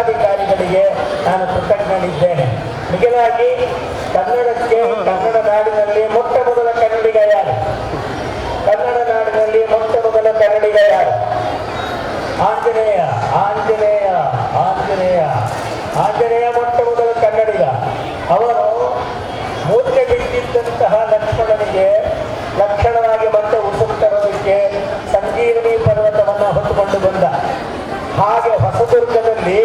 ಪದಾಧಿಕಾರಿಗಳಿಗೆ ನಾನು ಕೃತಜ್ಞನಿದ್ದೇನೆ ಮಿಗಿಲಾಗಿ ಕನ್ನಡಕ್ಕೆ, ಕನ್ನಡ ನಾಡಿನಲ್ಲಿ ಮೊಟ್ಟ ಮೊದಲ ಕನ್ನಡಿಗ ಯಾರು? ಕನ್ನಡ ನಾಡಿನಲ್ಲಿ ಮೊಟ್ಟ ಮೊದಲ ಕನ್ನಡಿಗ ಯಾರು? ಆಂಜನೇಯ ಆಂಜನೇಯ ಆಂಜನೇಯ ಆಂಜನೇಯ ಮೊಟ್ಟ ಮೊದಲ ಕನ್ನಡಿಗ. ಅವರು ಮೂರ್ತಿ ಬಿಟ್ಟಿದ್ದಂತಹ ಲಕ್ಷ್ಮಣನಿಗೆ ಲಕ್ಷಣವಾಗಿ ಮತ್ತೆ ಉಸುರು ತರೋದಕ್ಕೆ ಸಂಜೀವನಿ ಪರ್ವತವನ್ನು ಹೊತ್ತುಕೊಂಡು ಬಂದ. ಹಾಗೆ ಹೊಸದುರ್ಗದಲ್ಲಿ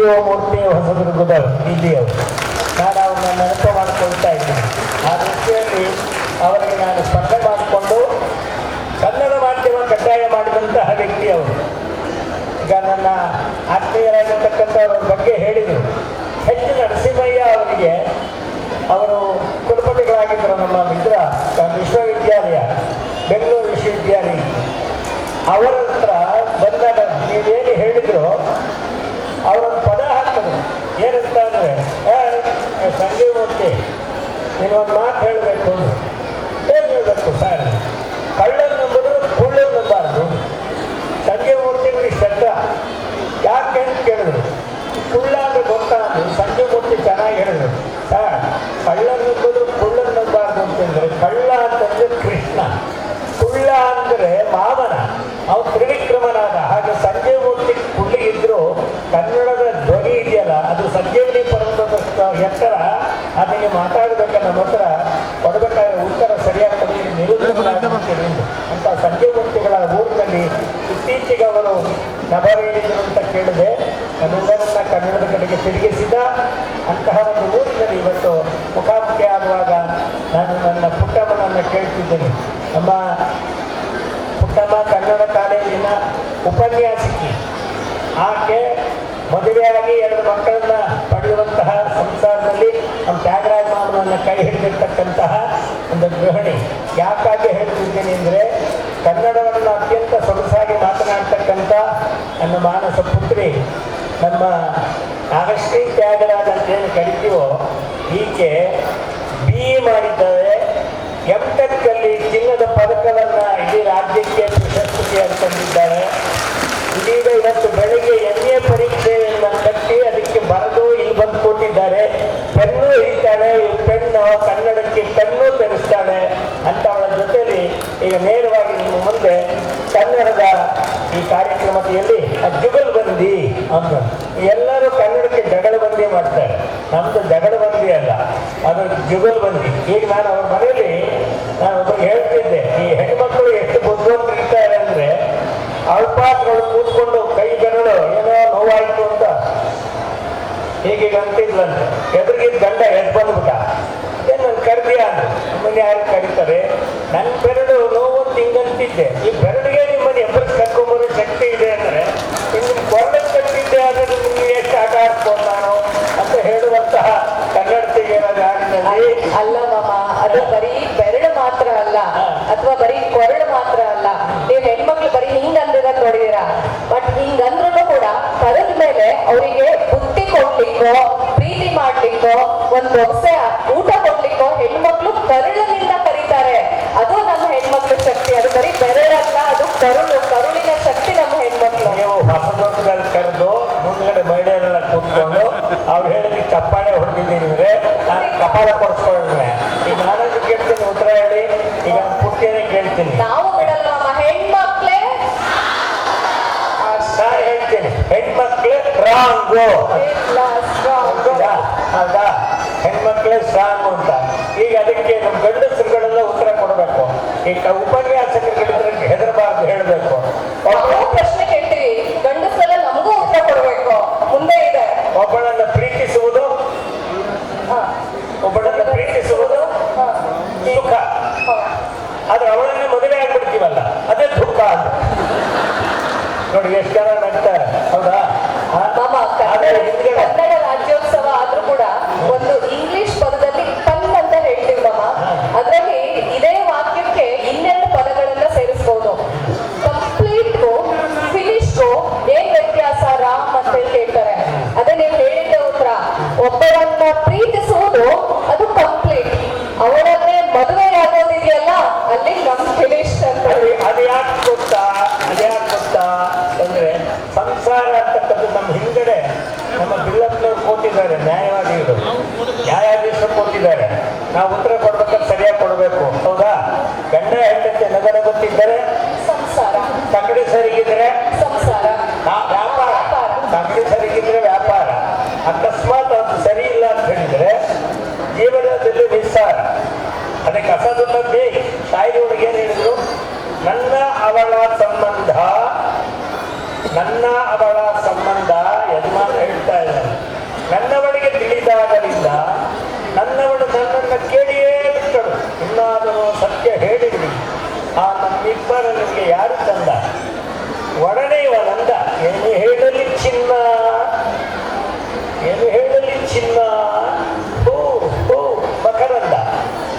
ಮೂರ್ತಿ ಹೊಸದುರ್ಗದ ಇಲ್ಲಿಯವರು. ನಾನು ಅವರನ್ನ ನೆನಪು ಮಾಡಿಕೊಳ್ತಾ ಇದ್ದೀನಿ. ಆ ದೃಷ್ಟಿಯಲ್ಲಿ ಅವರಿಗೆ ನಾನು ಸ್ಪರ್ಧೆ ಮಾಡಿಕೊಂಡು ಕನ್ನಡ ಮಾಧ್ಯಮ ಕಡ್ಡಾಯ ಮಾಡಿದಂತಹ ವ್ಯಕ್ತಿ ಅವರು. ಈಗ ನನ್ನ ಆತ್ಮೀಯರಾಗಿರ್ತಕ್ಕಂಥವ್ರ ಬಗ್ಗೆ ಹೇಳಿದರು. ಹೆಚ್ಚು ನರಸಿಂಹಯ್ಯ ಅವರಿಗೆ ಅವರು ಕುಲಪತಿಗಳಾಗಿದ್ದರು. ನಮ್ಮ ಮಿತ್ರ ವಿಶ್ವವಿದ್ಯಾಲಯ, ಬೆಂಗಳೂರು ವಿಶ್ವವಿದ್ಯಾಲಯ. ಅವರ ಹತ್ರ ಬಂದಾಗ ನೀವೇನು ಹೇಳಿದ್ರು ಹಾಕಿದ್ರು ಏನಂತ ಅಂದರೆ ಸಂಜೀವ್ ಮೂರ್ತಿ ನೀವೊಂದು ಮಾತು ಹೇಳಬೇಕು. ಏನು ಹೇಳಬೇಕು ಸರ್? ಕಳ್ಳನ್ನು ನಂಬುದು ಕುಳ್ಳನ್ನು ನಂಬಾರ್ದು ಸಂಜೀವ್ ಮೂರ್ತಿಗಳಿಗೆ ಶ್ರದ್ಧ. ಯಾಕೆ ಅಂತ ಕೇಳಿದ್ರು. ಕುಳ್ಳ ಗೊತ್ತಾದ್ರು ಸಂಜೀವ್ ಮೂರ್ತಿ ಚೆನ್ನಾಗಿ ಹೇಳಿದ್ರು ಸರ್ ಕಳ್ಳನ್ನು ನಂಬುದು ಕುಳ್ಳನ್ನು ನಂಬಾರ್ದು ಅಂತಂದ್ರೆ ಕಳ್ಳ ಅಂತಂದ್ರೆ ಕೃಷ್ಣ ಕುಳ್ಳ ಅಂದ್ರೆ ಮಾವನ ಅವನು ತ್ರಿವಿಕ್ರಮನಾದ ಹಾಗೆ ಸಂಜೀವ್ ಮೂರ್ತಿ ಕುಳ್ಳಿಗಿದ್ರು ಕನ್ನಡದ ಧ್ವನಿ ಇದೆಯಲ್ಲ ಅದು ಸಂಜೀವನಿ ಪರ್ವತದ ಎತ್ತರ ಅದಕ್ಕೆ ಮಾತಾಡಬೇಕ ನಮ್ಮ ಹತ್ರ ಕೊಡಬೇಕಾದ್ರೆ ಉತ್ತರ ಸರಿಯಾಗಿ ಕೊಡಿ ನಿರುತ್ತರವಾಗುತ್ತೇನೆ ಎಂದು. ಅಂತ ಸತ್ಯಮೂರ್ತಿಗಳ ಮೂರ್ತಿಗಳ ಊರಿನಲ್ಲಿ ಇತ್ತೀಚೆಗೆ ಅವರು ನಬರೇಳಿದರು ಅಂತ ಕೇಳಿದೆ. ನಮ್ಮೆಲ್ಲರನ್ನ ಕನ್ನಡದ ಕಡೆಗೆ ತಿರುಗಿಸಿದ ಅಂತಹ ಒಂದು ಊರಿನಲ್ಲಿ ಇವತ್ತು ಮುಖಾಮುಖಿ ಆಗುವಾಗ ನಾನು ನನ್ನ ಪುಟ್ಟಮ್ಮನನ್ನು ಕೇಳ್ತಿದ್ದೇನೆ. ನಮ್ಮ ಪುಟ್ಟಮ್ಮ ಕನ್ನಡ ಕಾಲೇಜಿನ ಉಪನ್ಯಾಸಕಿ. ಆಕೆ ಮದುವೆಯಾಗಿ ಎರಡು ಮಕ್ಕಳನ್ನ ಪಡೆಯುವಂತಹ ಸಂಸಾರದಲ್ಲಿ ನಮ್ಮ ತ್ಯಾಗರಾಜ ಮಾಮನನ್ನು ಕೈ ಹಿಡಿದಿರ್ತಕ್ಕಂತಹ ಒಂದು ಗೃಹಿಣಿ. ಮಾನಸ ಪುತ್ರಿ ನಮ್ಮ ಅಗಸ್ಟಿ ಅಂತ ಏನು ಕರಿತೀವೋ, ಈಕೆ ಬಿ ಇ ಮಾಡಿದ್ದಾರೆ ಎಂ ಟೆಕ್ಕಲ್ಲಿ ಚಿನ್ನದ ಪದಕವನ್ನು ಇಡೀ ರಾಜ್ಯಕ್ಕೆ ಪ್ರಶಸ್ತಿ ಅಂತಂದಿದ್ದಾರೆ ಇದೀಗ ಇವತ್ತು ಬೆಳಿಗ್ಗೆ ಎಂ ಎ ಪರೀಕ್ಷೆಯನ್ನು ಕಟ್ಟಿ ಅದಕ್ಕೆ ಬರೆದು ಇಲ್ಲಿ ಬಂದು ಕೊಟ್ಟಿದ್ದಾರೆ ಪೆನ್ನು ಹಿಡಿತಾಳೆ ಈ ಪೆನ್ನು ಕನ್ನಡಕ್ಕೆ ಪೆನ್ನು ತರಿಸ್ತಾಳೆ ಅಂತ ಅವಳ ಜೊತೆಲಿ ಈಗ ನೇರವಾಗಿ ನಿಮ್ಮ ಮುಂದೆ ಕನ್ನಡದ ಈ ಕಾರ್ಯಕ್ರಮದಲ್ಲಿ ಜುಗಲ್ ಬಂದಿ ಅಂತ ಎಲ್ಲರೂ ಕನ್ನಡಕ್ಕೆ ಜಗಳ ಬಂದಿ ಮಾಡ್ತಾರೆ ನಮ್ದು ಜಗಳ ಬಂದಿ ಅಲ್ಲ ಅದು ಜುಗಲ್ ಬಂದಿ ಈಗ ನಾನು ಅವ್ರ ಮನೆಯಲ್ಲಿ ನಾನು ಒಬ್ಬ ಹೇಳ್ತಿದ್ದೆ, ಈ ಹೆಣ್ಮಕ್ಳು ಎಷ್ಟು ಬುದ್ಧಿವಂತರಿರ್ತಾರೆ ಅಂದ್ರೆ ಅಲ್ಪಾತ್ಗಳು ಕೂತ್ಕೊಂಡು ಕೈ ಬೆರಳು ಏನೋ ನೋವಾಯಿತು ಅಂತ. ಹೀಗೆ ಅಂತಿದ್ಲಂತೆ. ಎದುರಿಗಿದ್ದ ಗಂಡ ಎದ್ದು ಬಂದ್ಬಿಟ್ಟ. ಏನು ನಾನು ಕರ್ದಿಯ? ಮನೆ ಯಾರು ಕರೀತಾರೆ? ನನ್ನ ಬೆರಳು ನೋವು ಅಂತ ಈ ಕೊಡ್ಲಿಕ್ಕೋ ಪ್ರೀತಿ ಮಾಡ್ಲಿಕ್ಕೋ ಒಂದು ಹೊಸೆ ಊಟ ಕೊಡ್ಲಿಕ್ಕೋ ಹೆಣ್ಮಕ್ಳು ಕರುಳಿನಿಂದ ಕರೀತಾರೆ. ಅದು ನಮ್ಮ ಹೆಣ್ಮಕ್ಳ ಶಕ್ತಿ ಅದು ಬರೀ ಬೆರಳಲ್ಲ ಅದು ಕರುಳು ಕರುಳಿನ ಶಕ್ತಿ ನಮ್ಮ ಹೆಣ್ಮಕ್ಳು. ನೀವು ಹೊಸದೊಂದುಗಳು ಕರೆದು ಮುಂದ್ಗಡೆ ಮಹಿಳೆಯರೆಲ್ಲ ಕೂತ್ಕೊಂಡು ಅವ್ರು ಹೇಳಿದ ಚಪ್ಪಾಳೆ ಹೊಡೆದಿದ್ದೀನಿ ಅಂದ್ರೆ ನಾನು ಕಪಾಲ ಕೊಡಿಸ್ಕೊಂಡ್ರೆ ಈಗ ನಾನೊಂದು ಕೇಳ್ತೀನಿ ಉತ್ತರ ಹೇಳಿ. ಈಗ ಪುಟ್ಟಿಯನ್ನೇ ಕೇಳ್ತೀನಿ. ನಾವು ಹೆಣ್ಮಕ್ಳೇ. ಹೇಳ್ತೀನಿ ಹೆಣ್ಮಕ್ಳು ರಾಂಗು. ಹೆಣ್ಮಕ್ಳೇ ಸಾಂಗ್ ಅಂತ. ಈಗ ಅದಕ್ಕೆ ನಮ್ಮ ಗಂಡಸರುಗಳೆಲ್ಲ ಉತ್ತರ ಕೊಡಬೇಕು. ಈಗ ಉಪನ್ಯಾಸಕರುಗಳಿದ್ರೆ ಹೆದರಬಾರ್ದು ಹೇಳಬೇಕು. ಪ್ರಶ್ನೆ ಕೇಳ್ತೀವಿ ಗಂಡಸರೆಲ್ಲ ನಮಗೂ ಉತ್ತರ ಕೊಡಬೇಕು. ಮುಂದೆ ಇದೆ. ಒಬ್ಬಳನ್ನ ಪ್ರೀತಿಸುವುದು. ಒಬ್ಬಳನ್ನ ಪ್ರೀತಿಸುವುದು. ಸುಖ. ಆದ್ರೆ ಅವಳನ್ನೇ ಮದುವೆ ಆಗ್ಬಿಡ್ತೀವಲ್ಲ ಅದೇ ದುಃಖ ಅಂತ ನೋಡಿ ಎಷ್ಟು ಜನ ನಗ್ತಾರೆ ಹೌದಾ ಆ? ಮಾಮ ಆದ್ರೆ ಕನ್ನಡ ಹಿಂದ್ಗಡೆ ಕನ್ನಡ ರಾಜ್ಯೋತ್ಸವ ಆದ್ರೂ ಕೂಡ ಒಂದು ಇಂಗ್ಲಿಷ್ ಪದದಲ್ಲಿ ಪನ್ ಅಂತ ಹೇಳ್ತೀವಿ ಮಾಮ ಅದರಲ್ಲಿ ಇದೇ ವಾಕ್ಯಕ್ಕೆ ಇನ್ನೆರಡು ಪದಗಳು ಸಂಸಾರ ಅಂತಕ್ಕದ್ದು ನಮ್ಮ ಹಿಂದ್ಗಡೆ ನಮ್ಮ ಬಿಲ್ಲಪ್ಪನವ್ರು ಕೂತಿದ್ದಾರೆ ನ್ಯಾಯವಾದಿಗಳು ನ್ಯಾಯಾಧೀಶರು ಕೂತಿದ್ದಾರೆ ನಾವು ಉತ್ತರ ಕೊಡ್ಬೇಕಾದ್ರೆ ಸರಿಯಾಗಿ ಕೊಡಬೇಕು ಹೌದಾ ಗಂಡ ಹೆಂಡತಿ ನಗರ ಗೊತ್ತಿದ್ದರೆ ಸಂಸಾರ ತಕಡಿ ಸರಿಗಿದ್ರೆ ನಾ- ವ್ಯಾಪಾರ. ನಮಗೆ ಸರಿಗಿದ್ರೆ ವ್ಯಾಪಾರ. ಅಕಸ್ಮಾತ್ ಅದು ಸರಿ ಇಲ್ಲ ಅಂತ ಹೇಳಿದ್ರೆ ಜೀವನದಲ್ಲಿ ನಿಸ್ಸಾರ. ಅದಕ್ಕೆ ಬೇಕು ತಾಯಿಯೊಳಗೆ ಏನು ಹೇಳಿದ್ರು? ನನ್ನ ಅವಳ ಸಂಬಂಧ, ನನ್ನ ಅವಳ ಸಂಬಂಧ ಯಜಮಾನ ಹೇಳ್ತಾ ಇದ್ದಾರೆ. ನನ್ನವಳಿಗೆ ತಿಳಿದಾಗಲಿಲ್ಲ. ನನ್ನವಳು ನನ್ನನ್ನು ಕೇಳಿಯೇ ಬಿಟ್ಟಳು. ಇನ್ನಾದರೂ ಸತ್ಯ ಹೇಳಿದ್ವಿ. ಆ ನಮ್ಮಿಬ್ಬರ ನಿಮಗೆ ಯಾರು ತಂದ? ನಂದ ಏನು ಹೇಳಲಿ ಚಿನ್ನ ಏನು ಹೇಳಲಿ ಚಿನ್ನ ಹೂ ಹೂ, ಮಕರಂದ.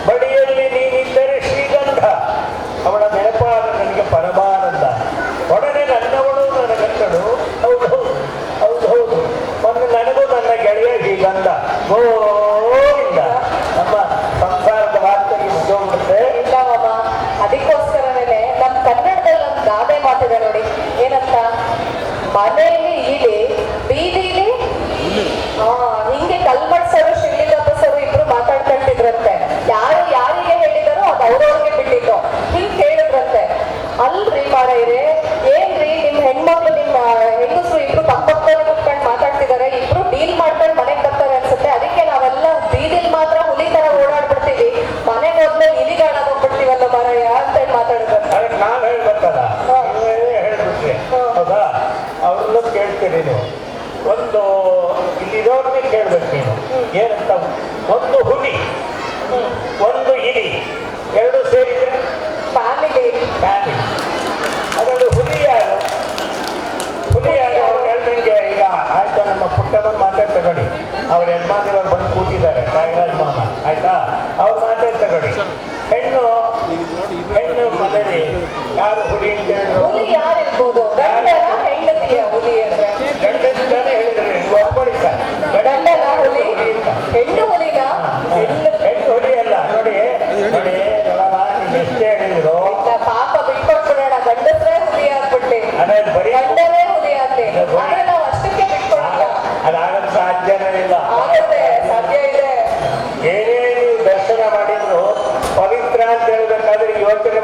ಬಡಿಯಲ್ಲಿ ನೀನಿದ್ದರೆ ಶ್ರೀಗಂಧ. ಅವಳ ನೆನಪಾದ ನನಗೆ ಪರಮಾನಂದ. ಒಡನೆ ನನ್ನವಳು ನನ್ನ ಗಂಟಳು ಹೌದು ಹೌದು ಹೌದು. ಮೊನ್ನೆ ನನಗೂ ನನ್ನ ಗೆಳೆಯ ಶ್ರೀಗಂಧ. ಗೋವಿಂದ ನಮ್ಮ ಸಂಸಾರದ ವಾರ್ತೆಗೆ ಮುಗಿದೋಗ್ಬಿಡುತ್ತೆ ಇಲ್ಲ ಮಾಮ ಅದಕ್ಕೋಸ್ಕರನೇ ನಮ್ ಕನ್ನಡದಲ್ಲಿ ಒಂದು ಗಾದೆ ಮಾತಿದೆ ನೋಡಿ ಏನಂತ ಮನೆಯಲ್ಲಿ ಇಲಿ ಬೀದಿಲಿ ಹಾ ಹಿಂಗೆ ಕಲ್ಮಡ್ಸರು ಶಿವಲಿಂಗಪ್ಪಸರು ಇಬ್ರು ಮಾತಾಡ್ಕೊಳ್ತಿದ್ರಂತೆ ಯಾರು ಯಾರಿಗೆ ಹೇಳಿದಾರೋ ಅದು ಅವ್ರವ್ರಿಗೆ ಬಿಟ್ಟಿದ್ದು ಹಿಂಗ್ ಕೇಳಿದ್ರಂತೆ ಅಲ್ರಿ ಮಾರೈರೆ ಏನ್ರಿ ನಿಮ್ ಹೆಣ್ಮಕ್ಳು ನಿಮ್ಮ ಹೆಂಗಸರು ಇಬ್ರು ಪಕ್ಕದಲ್ಲಿ ಕುತ್ಕೊಂಡು ಮಾತಾಡ್ತಿದಾರೆ ಇಬ್ರು ಡೀಲ್ ಮಾಡ್ಕೊಂಡು ಮನೆಗೆ ಬರ್ತಾರೆ ಅನ್ಸುತ್ತೆ ಅದಕ್ಕೆ ನಾವೆಲ್ಲ ಬೀದಿಲ್ ಮಾತ್ರ ಹುಲಿ ತರ ಓಡಾಡ್ಬಿಡ್ತೀವಿ ಮನೆಗೆ ಹೋದ್ಮೇಲೆ ಇಲಿಗಾಡಾಗೋಗ್ಬಿಡ್ತೀವಲ್ಲ ಮಾರಾಯ ಅಂತ ಹೇಳಿ ಮಾತಾಡಿದ್ರು ಅದಕ್ಕೆ ನಾನು ಹೇಳ್ಬೇಕಲ್ಲ ನೀವೇ ಹೇಳ್ಬಿಟ್ರಿ ಹೌದಾ ಅವ್ರನ್ನ ಕೇಳ್ತೀರಿ ನೀವು ಒಂದು ಇಲ್ಲಿರೋರ್ನೇ ಕೇಳ್ಬೇಕು ನೀನು ಏನಂತ ಒಂದು ಹುಲಿ ಒಂದು ಇಲಿ ಎರಡು ಸೇರಿದ್ರೆ ಫ್ಯಾಮಿಲಿ ಫ್ಯಾಮಿಲಿ ಅದರಲ್ಲಿ ಹುಲಿ ಯಾರು ಹುಲಿ ಯಾರು ಅವ್ರು ಹೇಳ್ದಂಗೆ ಈಗ ಆಯ್ತಾ ನಮ್ಮ ಪುಟ್ಟಮ್ಮನ ಮಾತಾಡ್ ತಗೊಳ್ಳಿ ಅವ್ರ ಯಜಮಾನಿಗಳು ಬಂದು ಕೂತಿದ್ದಾರೆ, ನಾಗರಾಜ್ ಮಾಮ, ಆಯ್ತಾ? ಅವ್ರ ಮಾತಾಡ್ ತಗೊಳ್ಳಿ. ಹೆಣ್ಣು ಹೆಣ್ಣು ಮನೇಲಿ ಯಾರು ಹುಲಿ ಅಂತ ಹುಲಿ ಯಾರಿರ್ಬೋದು?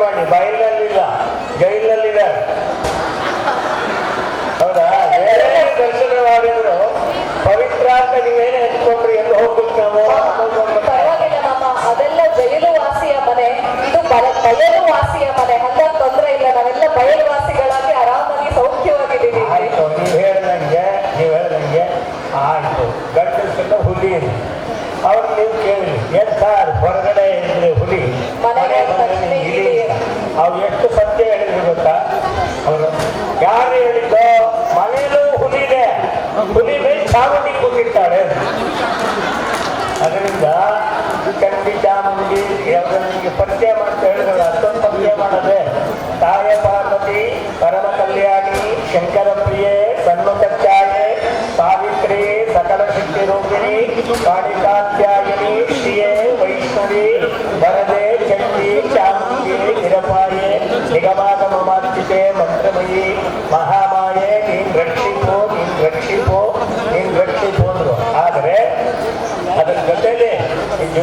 ಮಾಡಿ ಬಯಲಲ್ಲಿಲ್ಲ ಜೈಲಲ್ಲಿದ್ದಾರೆ ಹೌದಾ? ದರ್ಶನ ಮಾಡಿದ್ರು. ಪವಿತ್ರ ಅಂತ ನೀವೇನು ಹೆಚ್ಕೊಂಡ್ರಿ ಎಲ್ಲಿ ಹೋಗ್ಬೇಕು ನಾವು. ಪರವಾಗಿಲ್ಲ ಮಾಮ ಅದೆಲ್ಲ ಜೈಲು ವಾಸಿಯ ಮನೆ. ಇದು ಬಯಲು ವಾಸಿಯ ಮನೆ. ಅಂತ ತೊಂದ್ರೆ ಇಲ್ಲ. ನಾವೆಲ್ಲ ಬಯಲು ವಾಸಿಗಳಾಗಿ ಆರಾಮಾಗಿ ಸೌಖ್ಯವಾಗಿದ್ದೀವಿ. ಆಯ್ತು ನೀವು ಹೇಳ್ದಂಗೆ ನೀವು ಹೇಳ್ದಂಗೆ. ಆಯ್ತು. ಗಂಡಸೆಲ್ಲ ಹುಲಿ ಅವ್ರು ನೀವು ಕೇಳಿ ಏನ್ ಸರ್ ಹೊರಗಡೆ ಇದ್ರೆ ಹುಲಿ ಮನೆ ಇಲಿ. ಅವ್ರು ಎಷ್ಟು ಸತ್ಯ ಹೇಳಿದ್ರು ಗೊತ್ತಾ? ಅವರು ಯಾರು ಹೇಳಿದ್ದು? ಮನೆಯಲ್ಲೂ ಹುಲಿ ಇದೆ. ಹುಲಿ ಮೇಲೆ ಚಾಮುಂಡಿ ಕೂತಿರ್ತಾಳೆ. ಅದರಿಂದ ಚಂಡಿ ಚಾಮುಂಡಿ ಯಾವ್ದು ನಿಮಗೆ ಪರಿಚಯ ಮಾಡ್ತಾ ಹೇಳಿದ್ರೆ ಅಷ್ಟೊಂದು ಪರಿಚಯ ಮಾಡದೆ. ಈ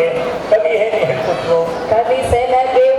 ಹೇಳಬೇಕು ಅನ್ನೋದಕ್ಕೆ ಕವಿ ಹೇಗೆ ಹೇಳ್ಕೊಟ್ರು ಕಲಿಸೆನಗೆ ಓ